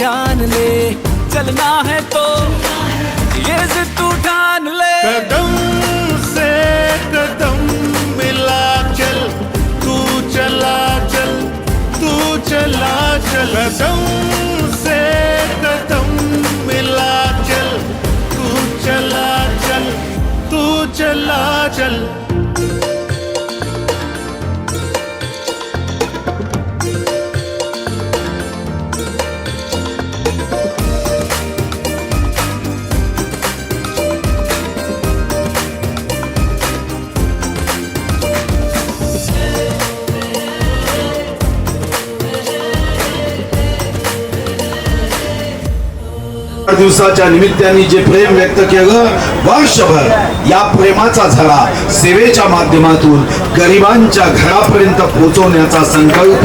ध्यान ले चलना है तो। ये जिद तू ठान ले। कदम से कदम मिला चल तू चला चल तू चला चल। कदम से कदम मिला चल तू चला चल तू चला चल। दिवसाच्या निमित्ताने जे प्रेम व्यक्त केलं वर्षभर या प्रेमाचा झरा सेवेच्या माध्यमातून गरिबांच्या घरापर्यंत पोहोचवण्याचा संकल्प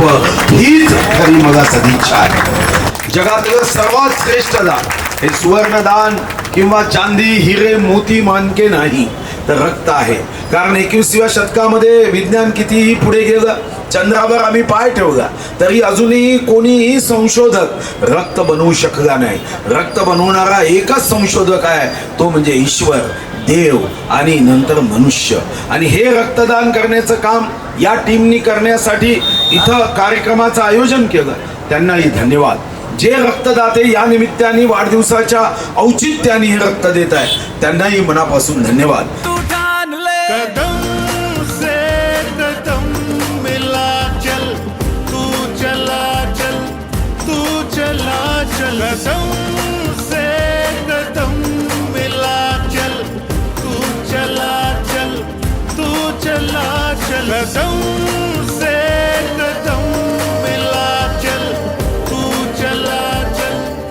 हीच खरी मला सदिच्छा आहे. जगातलं सर्वात श्रेष्ठ दान हे सुवर्णदान किंवा चांदी हिरे मोती मानके नाही. तर रक्त आहे. कारण एकविसाव्या शतकामध्ये विज्ञान कितीही पुढे गेलं चंद्रावर आम्ही पाय ठेवला तरी अजूनही कोणीही संशोधक रक्त बनवू शकला नाही. रक्त बनवणारा एकच संशोधक आहे तो म्हणजे ईश्वर देव आणि नंतर मनुष्य. आणि हे रक्तदान करण्याचं काम या टीमनी करण्यासाठी इथं कार्यक्रमाचं आयोजन केलं. त्यांनाही धन्यवाद. जे रक्तदाते या निमित्ताने वाढदिवसाच्या औचित्याने हे रक्त देत आहे त्यांनाही मनापासून धन्यवाद. That's so